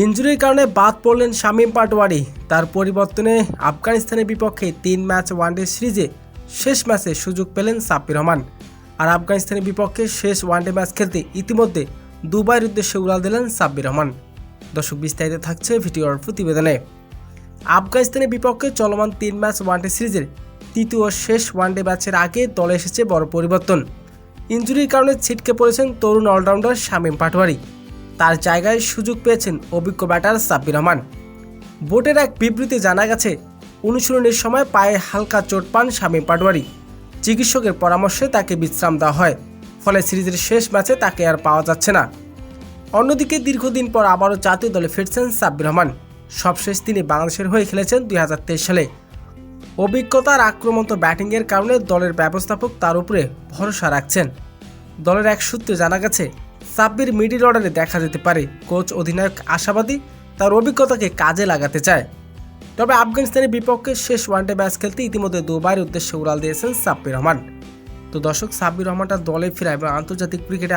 ইঞ্জুরির কারণে বাদ পড়লেন শামীম পাটোয়ারি। তার পরিবর্তনে আফগানিস্তানের বিপক্ষে তিন ম্যাচ ওয়ানডে সিরিজে শেষ ম্যাচে সুযোগ পেলেন সাব্বির রহমান। আর আফগানিস্তানের বিপক্ষে শেষ ওয়ানডে ম্যাচ খেলতে ইতিমধ্যে দুবাইয়ের উদ্দেশ্যে উড়াল দিলেন সাব্বির রহমান। দর্শক, বিস্তারিত থাকছে ভিডিওর প্রতিবেদনে। আফগানিস্তানের বিপক্ষে চলমান তিন ম্যাচ ওয়ানডে সিরিজের তৃতীয় শেষ ওয়ানডে ম্যাচের আগে দলে এসেছে বড় পরিবর্তন। ইঞ্জুরির কারণে ছিটকে পড়েছেন তরুণ অলরাউন্ডার শামীম পাটোয়ারি। তার জায়গায় সুযোগ পেয়েছেন অভিজ্ঞ ব্যাটার সাব্বির রহমান। বোর্ডের এক বিবৃতি জানা গেছে, অনুশীলনের সময় পায়ে হালকা চোট পান শামীম পাটোয়ারি। চিকিৎসকের পরামর্শে তাকে বিশ্রাম দেওয়া হয়, ফলে সিরিজের শেষ ম্যাচে তাকে আর পাওয়া যাচ্ছে না। অন্যদিকে দীর্ঘদিন পর আবারও জাতীয় দলে ফিরছেন সাব্বির রহমান। সবশেষ তিনি বাংলাদেশের হয়ে খেলেছেন দুই হাজার তেইশ সালে। অভিজ্ঞতার আক্রমন্ত ব্যাটিংয়ের কারণে দলের ব্যবস্থাপক তার উপরে ভরসা রাখছেন। দলের এক সূত্রে জানা গেছে সাব্বির মিডিল অর্ডারে দেখা যেতে পারে। কোচ, অধিনায়ক আশাবাদী তার অভিজ্ঞতাকে কাজে লাগাতে চায়। তবে আফগানিস্তানের বিপক্ষে শেষ ওয়ানডে ম্যাচ খেলতে ইতিমধ্যে দুবার উদ্দেশ্যে উড়াল দিয়েছেন সাব্বির রহমান। তো দর্শক, সাব্বির রহমানটা দলে ফেরা এবং আন্তর্জাতিক ক্রিকেটে